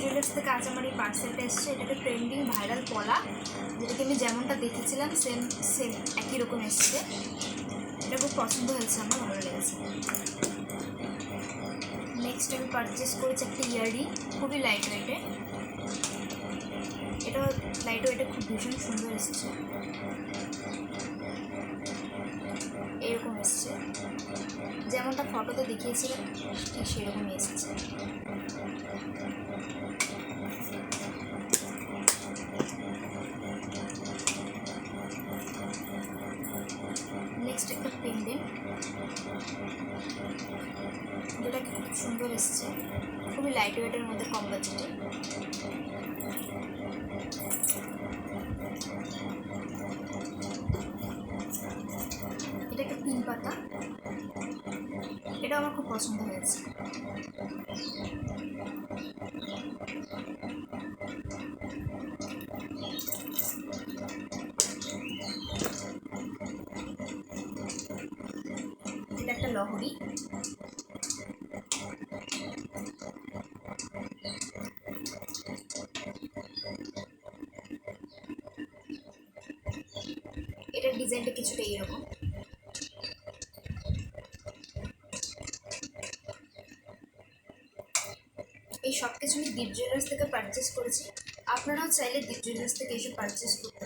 Jewellers থেকে আজ আমার এই পার্সেলটা এসেছে। এটাকে ট্রেন্ডিং ভাইরাল পলা যেটাকে আমি যেমনটা দেখেছিলাম সেম সেম একই রকম এসেছে। এটা খুব পছন্দ হয়েছে আমার, ভালো লেগেছে। নেক্সট আমি পারচেস করেছি একটা ইয়াররিং খুবই লাইট ওয়েটে এটা লাইট ওয়েটে খুব ভীষণ সুন্দর এসেছে। এরকম এসছে। যেমনটা ফটোতে দেখিয়েছিলাম, ঠিক সেরকমই এসেছে। যেটা খুব সুন্দর এসেছে। খুবই লাইট ওয়েটের মধ্যে কম বাজেটে এটা একটা তিন পাতা। এটা আমার খুব পছন্দ হয়েছে। এটা একটা লহরি। এটার ডিজাইনটা কিছুটা এরকম এই সব কিছু আমি দীপ জুয়েলার্স থেকে পারচেস করেছি। আপনারাও চাইলে দীপ জুয়েলার্স থেকে এসে পারচেস করতে